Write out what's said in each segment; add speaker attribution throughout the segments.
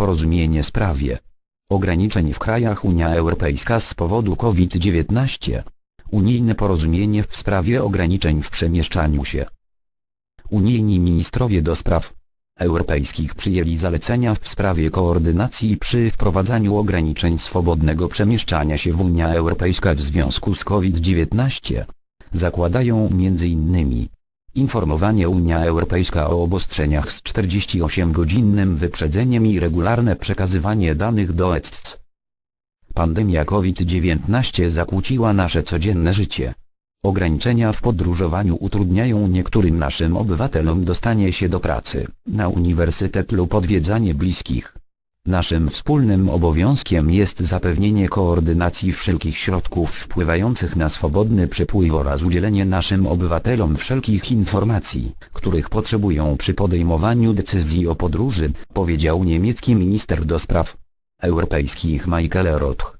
Speaker 1: porozumienie sprawie ograniczeń w krajach Unia Europejska z powodu COVID-19. Unijne porozumienie w sprawie ograniczeń w przemieszczaniu się. Unijni ministrowie do spraw europejskich przyjęli zalecenia w sprawie koordynacji przy wprowadzaniu ograniczeń swobodnego przemieszczania się w Unia Europejska w związku z COVID-19. Zakładają m.in. informowanie Unia Europejska o obostrzeniach z 48-godzinnym wyprzedzeniem i regularne przekazywanie danych do ECC. Pandemia COVID-19 zakłóciła nasze codzienne życie. Ograniczenia w podróżowaniu utrudniają niektórym naszym obywatelom dostanie się do pracy, na uniwersytet lub odwiedzanie bliskich. Naszym wspólnym obowiązkiem jest zapewnienie koordynacji wszelkich środków wpływających na swobodny przepływ oraz udzielenie naszym obywatelom wszelkich informacji, których potrzebują przy podejmowaniu decyzji o podróży, powiedział niemiecki minister do spraw europejskich Michael Roth.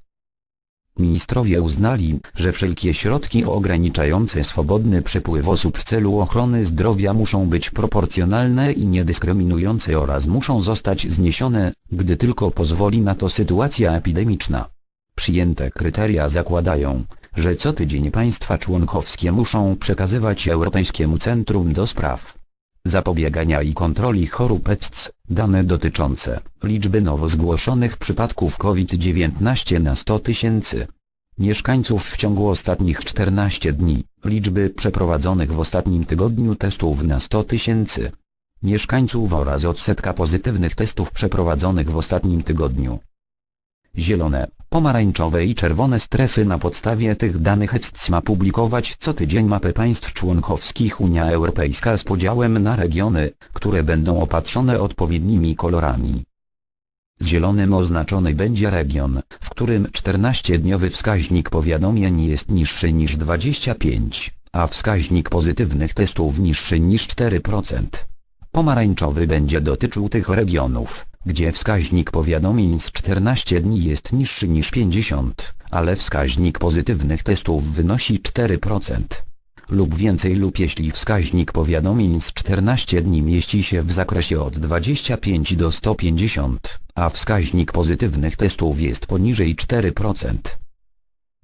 Speaker 1: Ministrowie uznali, że wszelkie środki ograniczające swobodny przepływ osób w celu ochrony zdrowia muszą być proporcjonalne i niedyskryminujące oraz muszą zostać zniesione, gdy tylko pozwoli na to sytuacja epidemiczna. Przyjęte kryteria zakładają, że co tydzień państwa członkowskie muszą przekazywać Europejskiemu Centrum do Spraw Zapobiegania i Kontroli Chorób ECC dane dotyczące liczby nowo zgłoszonych przypadków COVID-19 na 100 tysięcy mieszkańców w ciągu ostatnich 14 dni, liczby przeprowadzonych w ostatnim tygodniu testów na 100 tysięcy mieszkańców oraz odsetka pozytywnych testów przeprowadzonych w ostatnim tygodniu. Zielone, pomarańczowe i czerwone strefy na podstawie tych danych ECC ma publikować co tydzień mapę państw członkowskich Unia Europejska z podziałem na regiony, które będą opatrzone odpowiednimi kolorami. Z zielonym oznaczony będzie region, w którym 14-dniowy wskaźnik powiadomień jest niższy niż 25, a wskaźnik pozytywnych testów niższy niż 4%. Pomarańczowy będzie dotyczył tych regionów, gdzie wskaźnik powiadomień z 14 dni jest niższy niż 50, ale wskaźnik pozytywnych testów wynosi 4% lub więcej lub jeśli wskaźnik powiadomień z 14 dni mieści się w zakresie od 25 do 150, a wskaźnik pozytywnych testów jest poniżej 4%.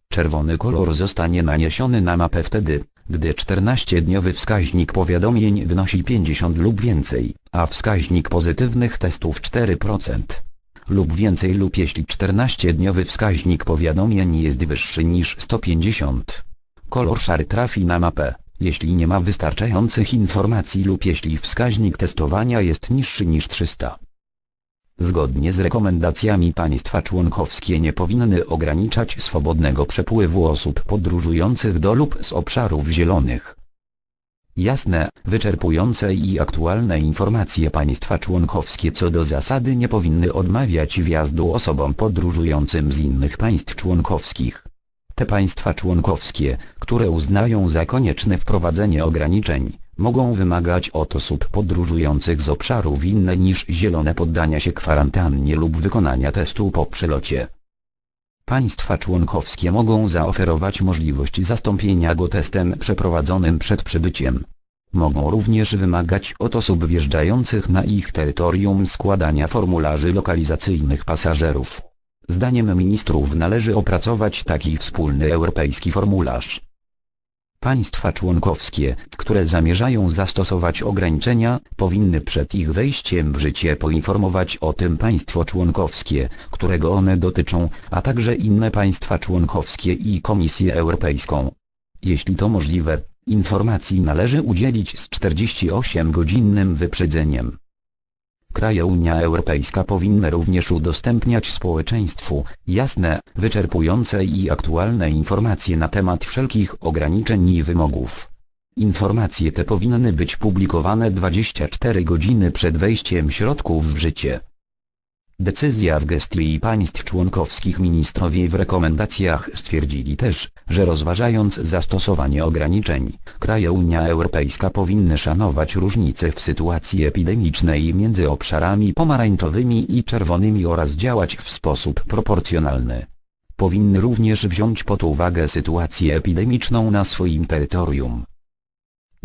Speaker 1: Czerwony kolor zostanie naniesiony na mapę wtedy, gdy 14-dniowy wskaźnik powiadomień wynosi 50 lub więcej, a wskaźnik pozytywnych testów 4% lub więcej lub jeśli 14-dniowy wskaźnik powiadomień jest wyższy niż 150. Kolor szary trafi na mapę, jeśli nie ma wystarczających informacji lub jeśli wskaźnik testowania jest niższy niż 300. Zgodnie z rekomendacjami państwa członkowskie nie powinny ograniczać swobodnego przepływu osób podróżujących do lub z obszarów zielonych. Jasne, wyczerpujące i aktualne informacje państwa członkowskie co do zasady nie powinny odmawiać wjazdu osobom podróżującym z innych państw członkowskich. Te państwa członkowskie, które uznają za konieczne wprowadzenie ograniczeń, mogą wymagać od osób podróżujących z obszarów inne niż zielone poddania się kwarantannie lub wykonania testu po przylocie. Państwa członkowskie mogą zaoferować możliwość zastąpienia go testem przeprowadzonym przed przybyciem. Mogą również wymagać od osób wjeżdżających na ich terytorium składania formularzy lokalizacyjnych pasażerów. Zdaniem ministrów należy opracować taki wspólny europejski formularz. Państwa członkowskie, które zamierzają zastosować ograniczenia, powinny przed ich wejściem w życie poinformować o tym państwo członkowskie, którego one dotyczą, a także inne państwa członkowskie i Komisję Europejską. Jeśli to możliwe, informacji należy udzielić z 48-godzinnym wyprzedzeniem. Kraje Unia Europejska powinny również udostępniać społeczeństwu jasne, wyczerpujące i aktualne informacje na temat wszelkich ograniczeń i wymogów. Informacje te powinny być publikowane 24 godziny przed wejściem środków w życie. Decyzja w gestii państw członkowskich ministrowie w rekomendacjach stwierdzili też, że rozważając zastosowanie ograniczeń, kraje Unia Europejska powinny szanować różnice w sytuacji epidemicznej między obszarami pomarańczowymi i czerwonymi oraz działać w sposób proporcjonalny. Powinny również wziąć pod uwagę sytuację epidemiczną na swoim terytorium.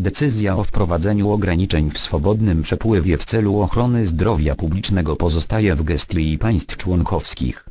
Speaker 1: Decyzja o wprowadzeniu ograniczeń w swobodnym przepływie w celu ochrony zdrowia publicznego pozostaje w gestii państw członkowskich.